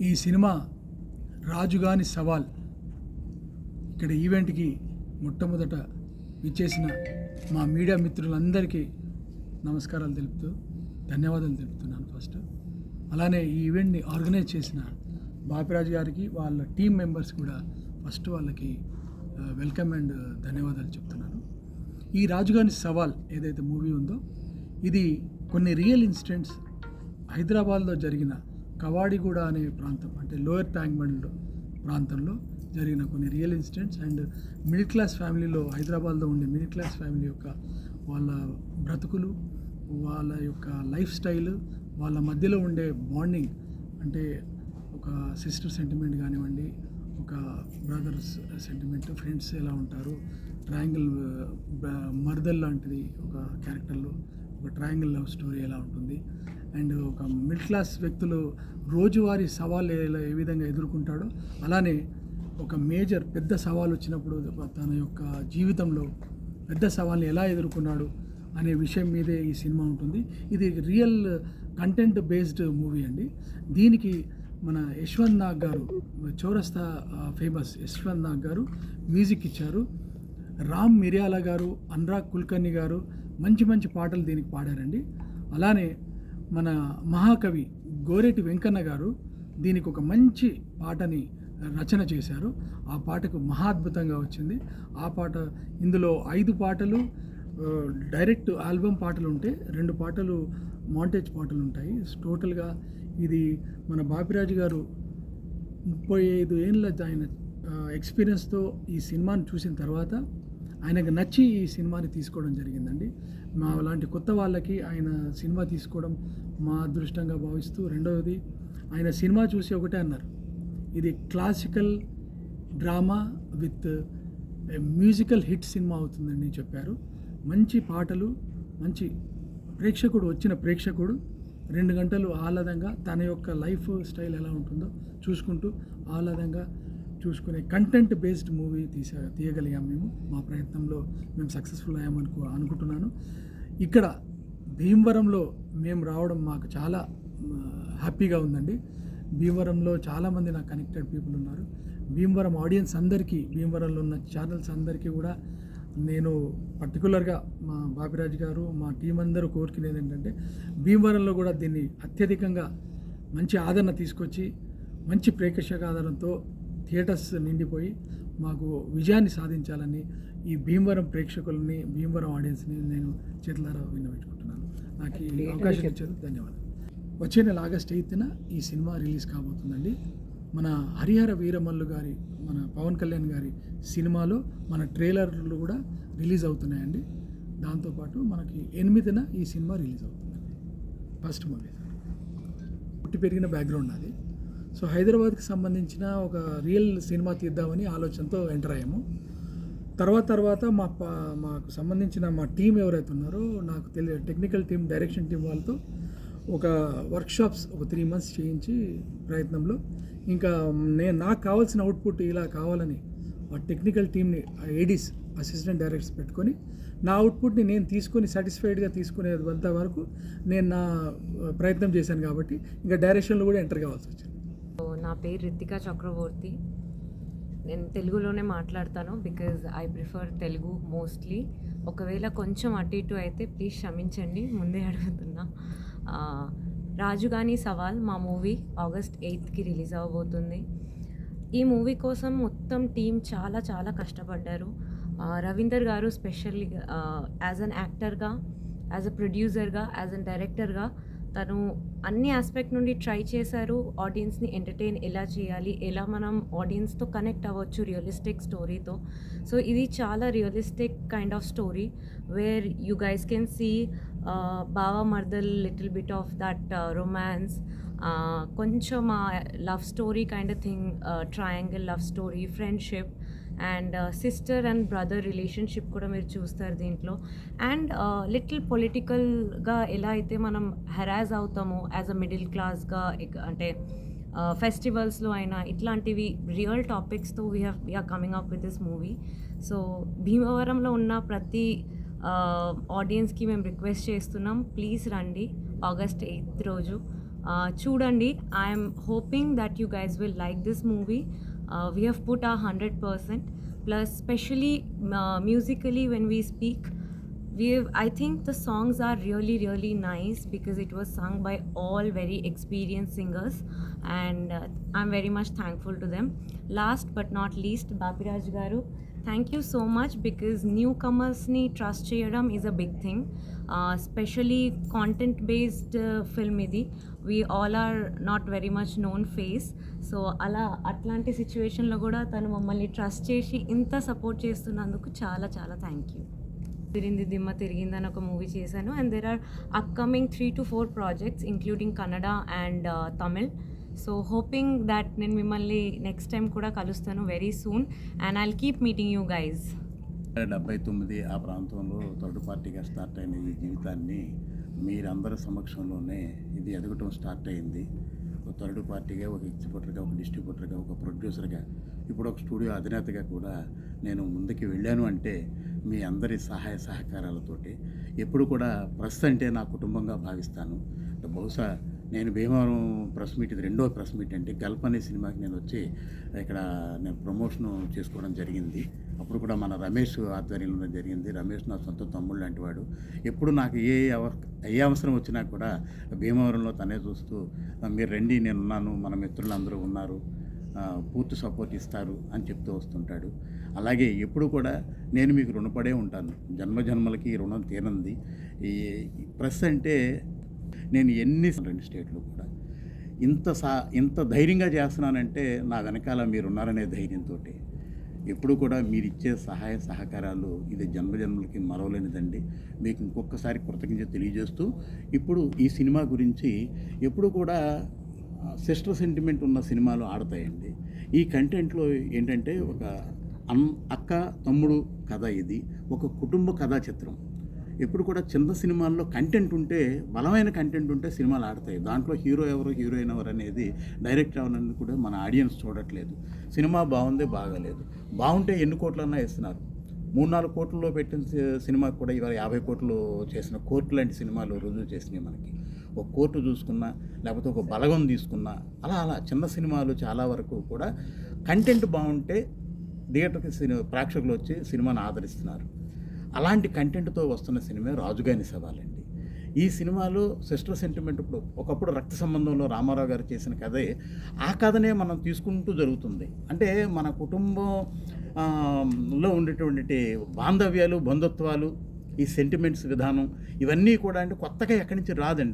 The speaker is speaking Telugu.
ఈ సినిమా రాజుగాని సవాల్. ఇక్కడ ఈవెంట్కి మొట్టమొదట విచ్చేసిన మా మీడియా మిత్రులందరికీ నమస్కారాలు తెలుపుతూ ధన్యవాదాలు తెలుపుతున్నాను ఫస్ట్ అలానే ఈ ఈవెంట్ని ఆర్గనైజ్ చేసిన బాపిరాజు గారికి వాళ్ళ టీం మెంబర్స్ కూడా ఫస్ట్ వాళ్ళకి వెల్కమ్ అండ్ ధన్యవాదాలు చెప్తున్నాను. ఈ రాజుగాని సవాల్ ఏదైతే మూవీ ఉందో ఇది కొన్ని రియల్ ఇన్సిడెంట్స్ హైదరాబాద్లో జరిగిన కవాడిగూడ అనే ప్రాంతం అంటే లోయర్ ట్యాంక్బండ్ ప్రాంతంలో జరిగిన కొన్ని real incidents and middle class ఫ్యామిలీలో హైదరాబాద్లో ఉండే మిడిల్ క్లాస్ ఫ్యామిలీ యొక్క వాళ్ళ బ్రతుకులు వాళ్ళ యొక్క లైఫ్ స్టైల్ వాళ్ళ మధ్యలో ఉండే బాండింగ్ అంటే ఒక సిస్టర్ సెంటిమెంట్ కానివ్వండి ఒక బ్రదర్స్ సెంటిమెంట్ ఫ్రెండ్స్ ఎలా ఉంటారు ట్రయాంగిల్ మర్దల్ లాంటిది ఒక క్యారెక్టర్లో ఒక ట్రయాంగిల్ లవ్ స్టోరీ ఎలా ఉంటుంది? అండ్ ఒక మిడిల్ క్లాస్ వ్యక్తులు రోజువారీ సవాళ్ళు ఎలా- ఏ విధంగా ఎదుర్కొంటాడో అలానే ఒక మేజర్ పెద్ద సవాల్ వచ్చినప్పుడు తన యొక్క జీవితంలో పెద్ద సవాల్ని ఎలా ఎదుర్కొన్నాడు అనే విషయం మీదే ఈ సినిమా ఉంటుంది. ఇది రియల్ కంటెంట్ బేస్డ్ మూవీ అండి. దీనికి మన యశ్వంత్ నాగ్ గారు చౌరస్తా ఫేమస్ యశ్వంత్ నాగ్ గారు మ్యూజిక్ ఇచ్చారు. రామ్ మిర్యాల గారు అనురాగ్ కుల్కర్ణి గారు మంచి మంచి పాటలు దీనికి పాడారండి. అలానే మన మహాకవి గోరెటి వెంకన్న గారు దీనికి ఒక మంచి పాటని రచన చేశారు. ఆ పాటకు మహాద్భుతంగా వచ్చింది. ఆ పాట ఇందులో ఐదు పాటలు డైరెక్ట్ ఆల్బమ్ పాటలు ఉంటే రెండు పాటలు మాంటేజ్ పాటలు ఉంటాయి. టోటల్గా ఇది మన బాపిరాజు గారు ముప్పై ఐదు ఏళ్ళ ఆయన ఎక్స్పీరియన్స్తో ఈ సినిమాని చూసిన తర్వాత ఆయనకు నచ్చి ఈ సినిమాని తీసుకోవడం జరిగిందండి. మా లాంటి కొత్త వాళ్ళకి ఆయన సినిమా తీసుకోవడం మా అదృష్టంగా భావిస్తూ రెండవది ఆయన సినిమా చూసి ఒకటే అన్నారు. ఇది classical drama with musical hit cinema అవుతుందని చెప్పారు. మంచి పాటలు మంచి ప్రేక్షకుడు వచ్చిన ప్రేక్షకుడు రెండు గంటలు ఆహ్లాదంగా తన యొక్క లైఫ్ స్టైల్ ఎలా ఉంటుందో చూసుకుంటూ ఆహ్లాదంగా చూసుకునే కంటెంట్ బేస్డ్ మూవీ తీసా తీయగలిగాం మేము. మా ప్రయత్నంలో మేము సక్సెస్ఫుల్ అయ్యామనుకో అనుకుంటున్నాను. ఇక్కడ భీమవరంలో మేము రావడం మాకు చాలా హ్యాపీగా ఉందండి. భీమవరంలో చాలామంది నాకు కనెక్టెడ్ పీపుల్ ఉన్నారు. భీమవరం ఆడియన్స్ అందరికీ భీమవరంలో ఉన్న ఛానల్స్ అందరికీ కూడా నేను పర్టికులర్గా మా బాపిరాజు గారు మా టీం అందరూ కోరుకునేది ఏంటంటే భీమవరంలో కూడా దీన్ని అత్యధికంగా మంచి ఆదరణ తీసుకొచ్చి మంచి ప్రేక్షక ఆదరణతో థియేటర్స్ నిండిపోయి మాకు విజయాన్ని సాధించాలని ఈ భీమవరం ప్రేక్షకులని భీమవరం ఆడియన్స్ని నేను చేతులారా విన్నవించుకుంటున్నాను. నాకు ఈ అవకాశం ఇచ్చారు ధన్యవాదాలు. వచ్చే నెల ఆగస్ట్ ఎయిత్న ఈ సినిమా రిలీజ్ కాబోతుందండి. మన హరిహర వీరమల్లు గారి మన పవన్ కళ్యాణ్ గారి సినిమాలో మన ట్రైలర్లు కూడా రిలీజ్ అవుతున్నాయండి. దాంతోపాటు మనకి ఎనిమిదిన ఈ సినిమా రిలీజ్ అవుతుందండి ఫస్ట్ మూవీ. పుట్టి పెరిగిన బ్యాక్గ్రౌండ్ అది సో హైదరాబాద్కి సంబంధించిన ఒక రియల్ సినిమా తీద్దామని ఆలోచనతో ఎంటర్ అయ్యాము. తర్వాత తర్వాత మా మాకు సంబంధించిన మా టీం ఎవరైతే ఉన్నారో నాకు తెలియ టెక్నికల్ టీం డైరెక్షన్ టీం వాళ్ళతో ఒక వర్క్షాప్స్ ఒక త్రీ మంత్స్ చేయించి ప్రయత్నంలో ఇంకా నేను నాకు కావాల్సిన అవుట్పుట్ ఇలా కావాలని ఆ టెక్నికల్ టీమ్ని ఏడీస్ అసిస్టెంట్ డైరెక్టర్స్ పెట్టుకొని నా అవుట్పుట్ని నేను తీసుకొని సాటిస్ఫైడ్గా తీసుకునే వంత వరకు నేను నా ప్రయత్నం చేశాను కాబట్టి ఇంకా డైరెక్షన్లో కూడా ఎంటర్ కావాల్సి వచ్చింది. నా పేరు రితికా చక్రవర్తి. నేను తెలుగులోనే మాట్లాడతాను because I prefer Telugu mostly. ఒకవేళ కొంచెం అటు ఇటు అయితే ప్లీజ్ క్షమించండి ముందే అడుగుతున్నా. రాజుగాని సవాల్ మా మూవీ ఆగస్ట్ ఎయిత్కి రిలీజ్ అవ్వబోతుంది ఈ మూవీ కోసం మొత్తం టీం చాలా చాలా కష్టపడ్డారు. Ravinder garu specially as an యాక్టర్గా యాజ్ అ ప్రొడ్యూసర్గా యాజ్ అన్ డైరెక్టర్గా తను అన్ని ఆస్పెక్ట్ నుండి ట్రై చేశారు. ఆడియన్స్ని ఎంటర్టైన్ ఎలా చేయాలి? ఎలా మనం ఆడియన్స్తో కనెక్ట్ అవ్వచ్చు? రియలిస్టిక్ స్టోరీతో సో ఇది చాలా realistic kind of story where you guys can see బావా మర్దల్ little bit of that romance కొంచెం love story kind of thing triangle love story friendship and sister and brother relationship కూడా మీరు చూస్తారు దీంట్లో. అండ్ uh, లిటిల్ పొలిటికల్గా ఎలా అయితే మనం హెరాజ్ అవుతామో యాజ్ అ మిడిల్ క్లాస్గా అంటే uh, ఫెస్టివల్స్లో అయినా ఇట్లాంటివి real టాపిక్స్తో we have we're coming up with this movie so భీమవరంలో ఉన్న ప్రతి uh, ఆడియన్స్కి మేము రిక్వెస్ట్ చేస్తున్నాం. ప్లీజ్ రండి. ఆగస్ట్ ఎయిత్ రోజు. చూడండి. I'm hoping that you guys will like this movie Uh, we have put our 100% plus especially uh, musically when we speak we i think the songs are really really nice because it was sung by all very experienced singers and uh, i'm very much thankful to them last but not least babiraj garu thank you so much because new కమర్స్ని trust చేయడం is a big thing specially content based film ఇది we all are not very much known face so అలా అట్లాంటి సిచ్యువేషన్లో కూడా తను మమ్మల్ని ట్రస్ట్ చేసి ఇంత సపోర్ట్ చేస్తున్నందుకు చాలా చాలా థ్యాంక్ యూ తిరింది దిమ్మ తిరిగిందని ఒక మూవీ చేశాను. And there are upcoming three to four projects including Kannada and Tamil so hoping that నేను మిమ్మల్ని నెక్స్ట్ టైం కూడా కలుస్తాను very soon and I'll keep meeting you guys డెబ్బై తొమ్మిది ఆ ప్రాంతంలో థర్డ్ పార్టీగా స్టార్ట్ అయిన ఈ జీవితాన్ని మీరందరి సమక్షంలోనే ఇది ఎదగటం స్టార్ట్ అయింది. ఒక థర్డ్ పార్టీగా ఒక ఎగ్జిబ్యూటర్గా ఒక డిస్ట్రిబ్యూటర్గా ఒక ప్రొడ్యూసర్గా ఇప్పుడు ఒక స్టూడియో అధినేతగా కూడా నేను ముందుకు వెళ్ళాను అంటే మీ అందరి సహాయ సహకారాలతోటి ఎప్పుడు కూడా ప్రెస్ అంటే నా కుటుంబంగా భావిస్తాను. బహుశా నేను భీమవరం ప్రెస్ మీట్ ఇది రెండో ప్రెస్ మీట్ అంటే గల్ప్ అనే సినిమాకి నేను వచ్చి ఇక్కడ నేను ప్రమోషన్ చేసుకోవడం జరిగింది. అప్పుడు కూడా మన రమేష్ ఆధ్వర్యంలో జరిగింది. రమేష్ నా సొంత తమ్ముడు లాంటి వాడు. ఎప్పుడు నాకు ఏ అవ ఏ అవసరం వచ్చినా కూడా భీమవరంలో తనే చూస్తూ మీరు రండి నేను ఉన్నాను మన మిత్రులందరూ ఉన్నారు. పూర్తి సపోర్ట్ ఇస్తారు అని చెప్తూ వస్తుంటాడు. అలాగే ఎప్పుడు కూడా నేను మీకు రుణపడే ఉంటాను. జన్మ జన్మలకి రుణం తీరంది. ఈ ప్రెస్ అంటే నేను ఎన్ని రెండు స్టేట్లు కూడా ఇంత సా ఇంత ధైర్యంగా చేస్తున్నానంటే నా వెనకాల మీరున్నారనే ధైర్యంతో ఎప్పుడు కూడా మీరు ఇచ్చే సహాయ సహకారాలు ఇది జన్మజన్మలకి మరవలేనిదండి. మీకు ఇంకొకసారి కృతజ్ఞత తెలియజేస్తూ ఇప్పుడు ఈ సినిమా గురించి ఎప్పుడు కూడా సిస్టర్ సెంటిమెంట్ ఉన్న సినిమాలు ఆడతాయండి. ఈ కంటెంట్లో ఏంటంటే ఒక అన్ అక్క తమ్ముడు కథ ఇది ఒక కుటుంబ కథా చిత్రం. ఎప్పుడు కూడా చిన్న సినిమాల్లో కంటెంట్ ఉంటే బలమైన కంటెంట్ ఉంటే సినిమాలు ఆడతాయి. దాంట్లో హీరో ఎవరు హీరోయిన్ ఎవరు అనేది డైరెక్ట్ ఎవరని కూడా మన ఆడియన్స్ చూడట్లేదు. సినిమా బాగుంది బాగాలేదు. బాగుంటే ఎన్ని కోట్లన్నా ఇస్తున్నారు. మూడు నాలుగు కోట్లలో పెట్టిన సినిమా సినిమాకి కూడా ఇవాళ యాభై కోట్లు చేసిన కోర్టు లాంటి సినిమాలు రుజువు చేసినాయి మనకి. ఒక కోర్టు చూసుకున్నా లేకపోతే ఒక బలగం తీసుకున్నా అలా అలా చిన్న సినిమాలు చాలా వరకు కూడా కంటెంట్ బాగుంటే థియేటర్కి సినిమా ప్రేక్షకులు వచ్చి సినిమాను ఆదరిస్తున్నారు. అలాంటి కంటెంట్తో వస్తున్న సినిమా రాజుగాని సవాలండి. ఈ సినిమాలో సిస్టర్ సెంటిమెంట్ ఇప్పుడు ఒకప్పుడు రక్త సంబంధంలో రామారావు గారు చేసిన కథే ఆ కథనే మనం తీసుకుంటూ జరుగుతుంది. అంటే మన కుటుంబం లో ఉండేటువంటి బాంధవ్యాలు బంధుత్వాలు ఈ సెంటిమెంట్స్ విధానం ఇవన్నీ కూడా అంటే కొత్తగా ఎక్కడి నుంచి రాదండి.